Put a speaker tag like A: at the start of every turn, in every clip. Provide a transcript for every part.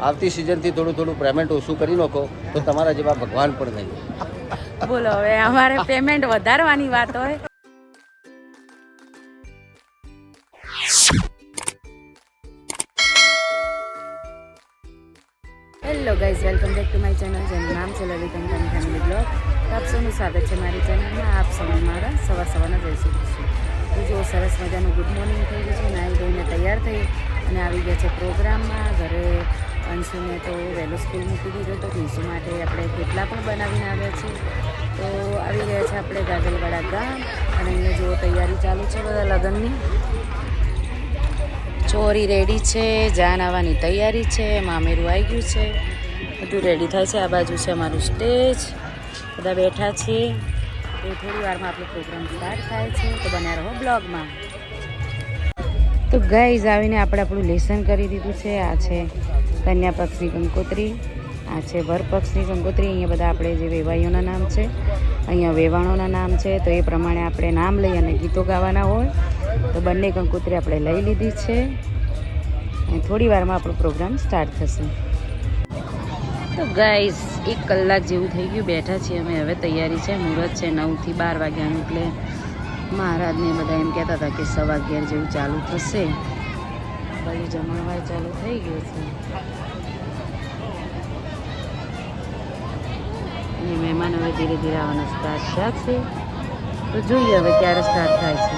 A: આવતી સિઝનથી થોડું થોડું પેમેન્ટ ઓછું કરી નાખો, તો તમારા જેવા ભગવાન પણ નહીં.
B: બોલો, હવે અમારે પેમેન્ટ વધારવાની વાત હોય અંશુને તો વહેલો સ્કૂલ મૂકી દીધો તો નિશુ માટે આપણે કેટલા પણ બનાવીને આવ્યા છે તો આવી ગયા છે આપણે ગાજલવાડા ગામ અને અહીંયા જો તૈયારી ચાલુ છે બધા લગ્નની. ચોરી રેડી છે, જાન આવવાની તૈયારી છે, મામેરું આવી ગયું છે. બધું રેડી થાય છે, આ બાજુ છે અમારું સ્ટેજ. બધા બેઠા છીએ. તો થોડી વારમાં આપણો પ્રોગ્રામ સ્ટાર્ટ થાય છે. તો બન્યા રહો બ્લોગમાં. તો ગાઈઝ આવીને આપણે આપણું લેસન કરી દીધું છે. આ છે કન્યા પક્ષની કંકોત્રી આ છે વર પક્ષની કંકોત્રી અહીંયા બધા આપણે જે વેવાઈઓના નામ છે, અહીંયા વેવાણોના નામ છે, તો એ પ્રમાણે આપણે નામ લઈ અને ગીતો ગાવાના હોય. તો બંને કંકોત્રી આપણે લઈ લીધી છે. અને થોડી વારમાં આપણો પ્રોગ્રામ સ્ટાર્ટ થશે. તો ગાઈસ, એક કલાક જેવું થઈ ગયું. બેઠા છીએ અમે. હવે તૈયારી છે. મુહૂર્ત છે નવથી બાર વાગ્યાનું. એટલે મહારાજને બધા એમ કહેતા હતા કે સવા અગિયાર જેવું ચાલુ થશે. બાજુ જમણવાર ચાલુ થઈ ગયો છે. અને મહેમાન હવે ધીરે ધીરે આવવાનો સ્ટાર્ટ થયા તો જોઈએ હવે ક્યારે સ્ટાર્ટ થાય છે.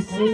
B: સો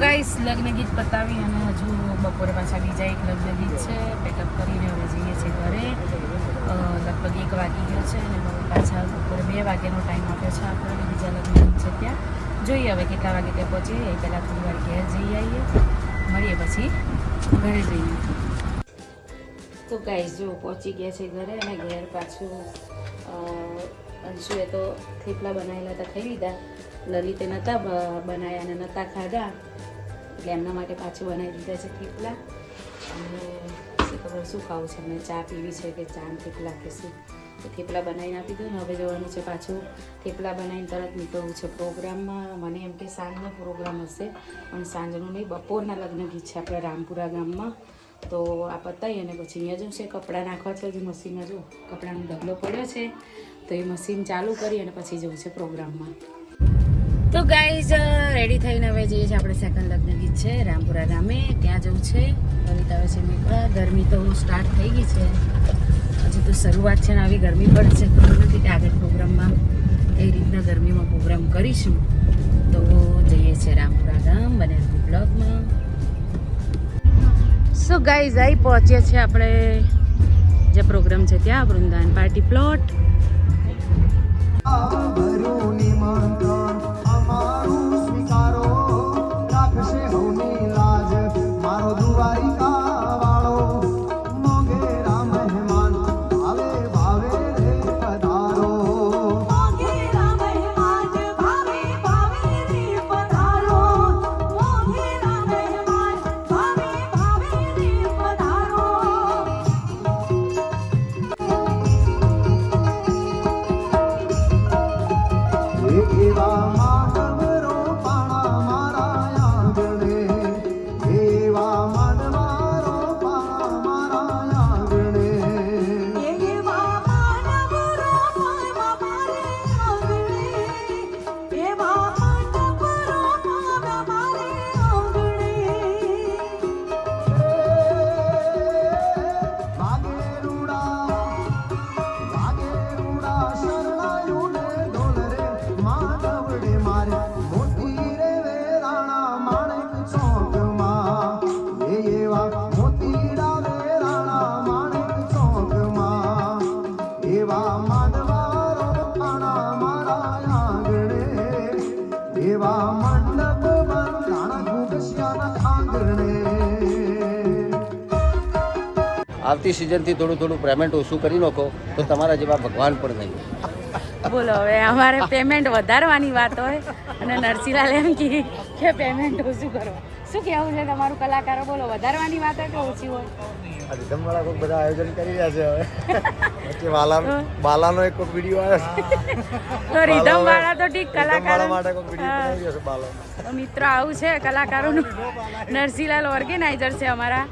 B: ગાઈસ લગ્ન ગીત પતાવી અને હજુ બપોરે પાછા બીજા એક લગ્ન ગીત છે. પેકઅપ કરીને હવે જઈએ છીએ ઘરે. લગભગ એક વાગી ગયો છે અને હવે પાછા બપોરે બે વાગ્યાનો ટાઈમ આપ્યો છે આપણે બીજા લગ્ન ગીત છે ત્યાં. જોઈએ હવે કેટલા વાગે ત્યાં પહોંચીએ. એ પહેલાં થોડી વાર ઘેર જઈ આવીએ. મળીએ પછી ઘરે જઈએ. તો ગાઈસ જો પહોંચી ગયા છે ઘરે અને ઘેર પાછું અંશુએ તો થેપલા બનાવેલા હતા, ખાઈ લીધા. લલિતે નહોતા બનાવ્યા અને નહોતા ખાધા. એટલે એમના માટે પાછું બનાવી દીધા છે થેપલા. અને શું ખબર, શું ખાવું છે? એમને ચા પીવી છે કે ચા થેપલા કે શું? તો થેપલા બનાવીને આપી દઉં ને. હવે જવાનું છે પાછું થેપલા બનાવીને તરત નીકળવું છે પ્રોગ્રામમાં. મને એમ કે સાંજનો પ્રોગ્રામ હશે. પણ સાંજનું નહીં, બપોરના લગ્ન ગીત છે આપણે રામપુરા ગામમાં. તો આ પતાવી અને પછી અહીંયા જવું છે. કપડાં નાખવા છે, હજુ મશીનમાં જો. કપડાનો ઢગલો પડ્યો છે. તો એ મશીન ચાલુ કરી અને પછી જવું છે પ્રોગ્રામમાં. તો ગાઈઝ રેડી થઈને હવે જઈએ છીએ આપણે સેકન્ડ લગ્ન ગીત છે, રામપુરા ગામે ત્યાં જવું છે? લલિત આવે છે નીકળ્યા ગરમી તો સ્ટાર્ટ થઈ ગઈ છે. હજી તો શરૂઆત છે ને આવી ગરમી પડશે. એવું નથી કે આગળ પ્રોગ્રામમાં એ રીતના ગરમીમાં પ્રોગ્રામ કરીશું. તો જઈએ છીએ રામપુરા ગામ બને બ્લોગમાં સો ગાઈઝ આઈ પહોંચ્યા છે આપણે. જે પ્રોગ્રામ છે ત્યાં, વૃંદાવન પાર્ટી પ્લોટ.
A: આવતી સિઝનથી થોડું થોડું પેમેન્ટ ઓછું કરી નાખો તો તમારા જેવા ભગવાન પણ નહીં.
B: બોલો હવે અમારે પેમેન્ટ વધારવાની વાત હોય અને નરસિંહલાલ એમ કે પેમેન્ટ ઓછું કરો. શું કહેવું છે તમારું કલાકારો? બોલો વધારવાની વાત હોય કે ઓછી હોય?
C: આ રીધમવાળા બધા આયોજન કરી રહ્યા છે હવે. વચ્ચે વાલા બાલાનો એક કોક વિડિયો આવ્યો છે.
B: તો રીધમ વાળા તો ઠીક કલાકારો.
C: માટે કોક વિડિયો છે
B: બાલાનો મિત્રો આવું છે કલાકારોનું નરસિંહલાલ ઓર્ગેનાઇઝર છે અમારા.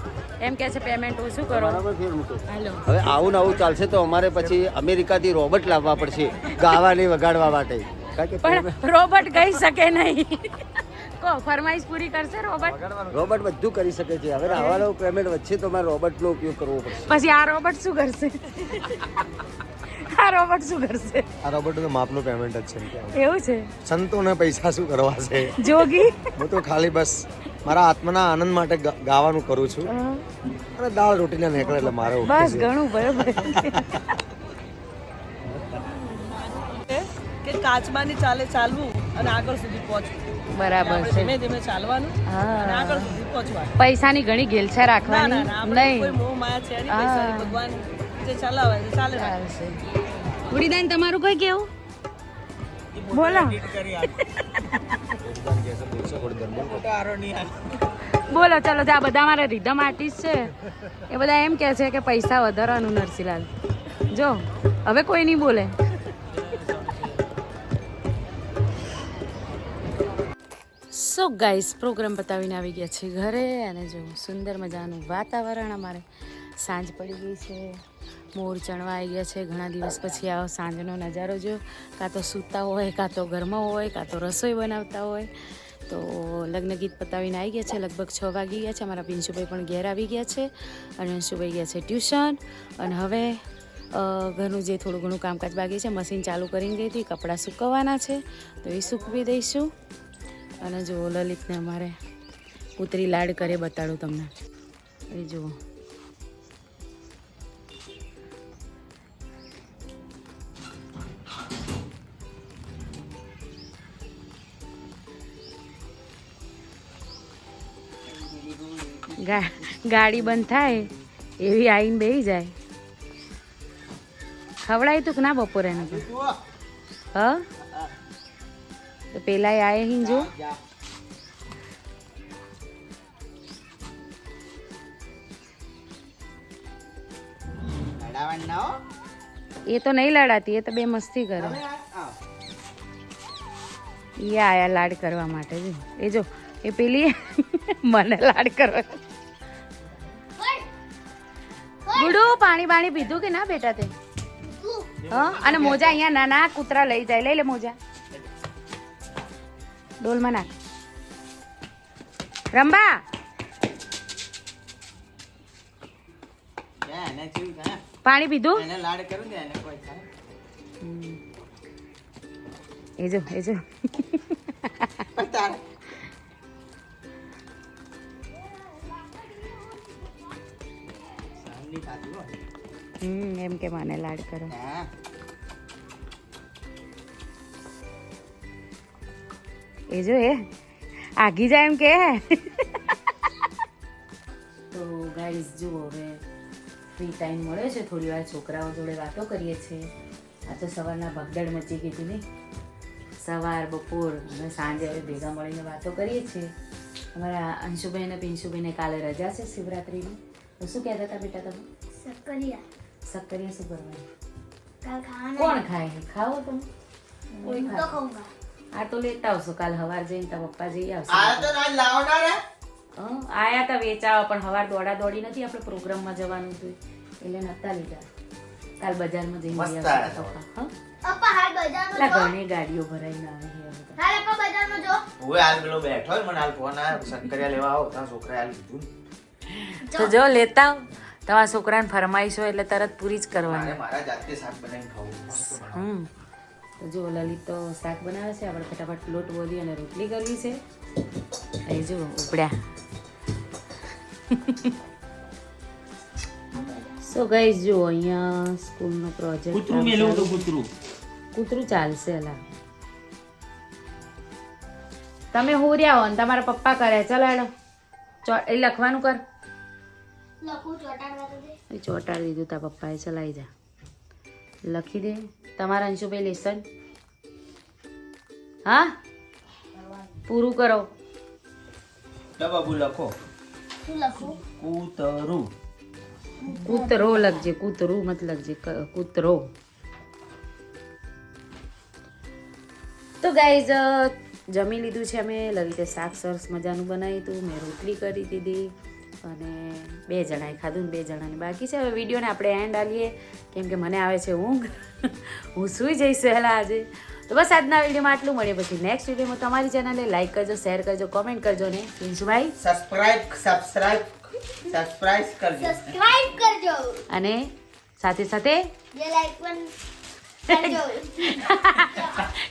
B: એમ કે છે પેમેન્ટ ઓછું કરો?
A: હવે આવું ને આવું ચાલશે તો અમારે પછી અમેરિકાથી રોબોટ લાવવા પડશે ગાવાની વગાડવા માટે.
B: પણ રોબોટ કહી શકે નહીં. કો ફરમાઈશ પૂરી કરશે રોબોટ
A: રોબોટ બધું કરી શકે છે. હવે આવાનો પેમેન્ટ વચ્ચે તો અમારે રોબોટનો ઉપયોગ કરવો પડશે.
B: પછી આ રોબોટ શું કરશે? આ રોબોટ શું કરશે?
C: આ રોબોટ તો માપનું પેમેન્ટ જ છે.
B: એવું છે?
C: સંતોને પૈસા શું કરવા છે?
B: જોગી?
C: હું તો ખાલી બસ મારા આત્માના આનંદ માટે ગાવાનું કરું છું. અને દાળ રોટીને નીકળે એટલે મારે
B: બસ. ઘણું બરોબર.
D: કે કાચબાની ચાલે ચાલવું અને આગળ સુધી પહોંચવું.
B: બરાબર છે.
D: ધીમે ધીમે ચાલવાનું અને આગળ સુધી પહોંચવાનું.
B: પૈસાની ઘણી ઘેલછા રાખવાની.
D: ના ના કોઈ મોહ માયા છે નહીં પૈસાની ભગવાન જે ચલાવે છે ચાલે રાખે.
B: ઉડીદાન તમારું કઈ કેવું? બોલો બોલો. ચલો જે આ બધા મારા રિધમ આર્ટિસ્ટ છે એ બધા એમ કે છે કે પૈસા વધારવાનું નરસિંહલાલ જો હવે કોઈ નહીં બોલે. સો ગાઈસ પ્રોગ્રામ બતાવીને આવી ગયા છે ઘરે અને જો સુંદર મજાનું વાતાવરણ અમારે. સાંજ પડી ગઈ છે. મોર ચણવા આવી ગયા છે. ઘણા દિવસ પછી આવો સાંજનો નજારો જો. કાં તો સૂતા હોય, કાં તો ઘરમાં હોય, કાં તો રસોઈ બનાવતા હોય. તો લગ્ન ગીત પતાવીને આવી ગયા છે. લગભગ છ વાગી ગયા છે. અમારા પિંશુભાઈ પણ ઘેર આવી ગયા છે અને અંશુભાઈ ગયા છે ટ્યુશન. અને હવે ઘરનું જે થોડું ઘણું કામકાજ બાકી છે, મશીન ચાલુ કરીને ગઈ હતી, કપડાં સૂકવવાના છે. તો એ સૂકવી દઈશું. અને જુઓ લલિતને અમારે પુત્રી લાડ કરે બતાડું તમને. એ જુઓ. ગાડી બંધ થાય એવી આવીને બેહી જાય. ખવડાય તું કે ના બપોરે હ? તો પેલા આયે હિન જો. એ તો નહીં લડાતી એ તો બે મસ્તી કરે. એ આયા લાડ કરવા માટે જો. એ જો એ પેલી મને લાડ કરવા. ગુડુ પાણી બાણી પીધું કે ના બેટા તે? હા અને મોજા અહીંયા નાના કૂતરા લઈ જાય. લઈ લે મોજા. ડોલમાં નાખ. રંબા! પાણી પીધું? એજો એજો એમ કે મને લાડ કરો. એ જો એ. આગી જાય એમ કે. તો ગાઈઝ જુઓ હવે ફ્રી ટાઈમ મળ્યો છે. થોડી વાર છોકરાઓ જોડે વાતો કરીએ છીએ. આ તો સવારના ભગદડ મચી ગઈ હતી નહીં સવાર બપોર અને સાંજે હવે ભેગા મળીને વાતો કરીએ છીએ. અમારા અંશુભાઈ અને પિંશુભાઈને કાલે રજા છે શિવરાત્રિની. તો શું કહેતા હતા બેટા તમે?
E: સક્કરિયા.
B: સક્કરિયા શું કરવાનું? કોણ ખાય? ખાઓ તમે. કોઈ
E: તો ખાઉંગા.
B: આ તો લેતા આવશો કાલ હવાર જઈને તારા પપ્પા જઈ આવશે. હં, આયા તા વેચાવા પણ હવાર દોડા દોડી નથી આપણે પ્રોગ્રામમાં જવાનું હતું એટલે નતા લીધા. કાલ બજારમાં જઈને લઈ આવશે પપ્પા. હં?
E: પપ્પા હાલ બજારમાં જો.
B: ઘણી ગાડીઓ ભરાઈને આવે છે તો.
E: હાલ પપ્પા બજારમાં જો.
F: ઓય હાલ પેલો બેઠો હોય, મને હાલ ફોન આવ્યો શંકરિયા લેવા આવો. તા છોકરા હાલ કીધું
B: તો જો લેતા આવ. તમારા છોકરાને ફરમાઈશો એટલે તરત પૂરી જ કરવાની.
F: મારા જાતે શાક બનાવીને ખાવું.
B: હમ. તો જો લલિત તો શાક બનાવે છે. આપણે ફટાફટ લોટ બોલી અને રોટલી કરવી છે. એ જો ઉપડ્યા. સો ગાઈસ જો અહીંયા સ્કૂલનો પ્રોજેક્ટ કૂતરું મેલું તો કૂતરું. કૂતરું ચાલશે અલા. તમે હોર્યા હો ને તમારા પપ્પા કરે. ચલો હેડો. એ લખવાનું કર.
E: લખું ચોટાડવા તો દે.
B: એ ચોંટાડી દીધું તા પપ્પાએ. ચલાવી જા. લખી દે. તમારા અંશુભાઈ લેસન. હા? પૂરું કરો.
F: બાબુ લખો. કૂતરું.
B: કૂતરો લખજે કૂતરું મત લખજે કૂતરો. તો ગાઈઝ જમી લીધું છે અમે. લવિતે શાક સરસ મજાનું બનાવ્યું હતું. મેં રોટલી કરી દીધી. અને બે જણાએ ખાધું ને બે જણાને બાકી છે. હવે વિડીયોને આપણે એન્ડ આલીએ. કેમ કે મને આવે છે ઊંઘ. હું સૂઈ જઈશ વહેલા આજે. તો બસ આજના વિડીયોમાં આટલું. મળીએ પછી નેક્સ્ટ વિડીયોમાં તમારી ચેનલને લાઈક કરજો શેર કરજો કોમેન્ટ કરજો ને. પિન્શુભાઈ
F: સબસ્ક્રાઇબ સબસ્ક્રાઇબ સબસ્ક્રાઇબ કરજો.
E: સબસ્ક્રાઇબ કરજો.
B: અને સાથે સાથે
E: જે લાઈક પણ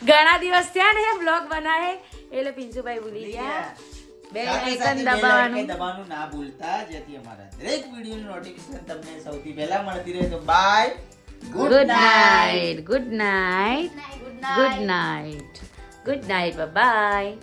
B: ઘણા દિવસ થયા ને બ્લોગ બનાવે. એટલે પિન્શુભાઈ ભૂલી ગયા.
F: દબાવવાનું ના ભૂલતા જેથી અમારા દરેક વિડીયોની નોટિફિકેશન તમને સૌથી પહેલા મળતી રહે. તો bye
B: good night good night
E: good
B: good night good night bye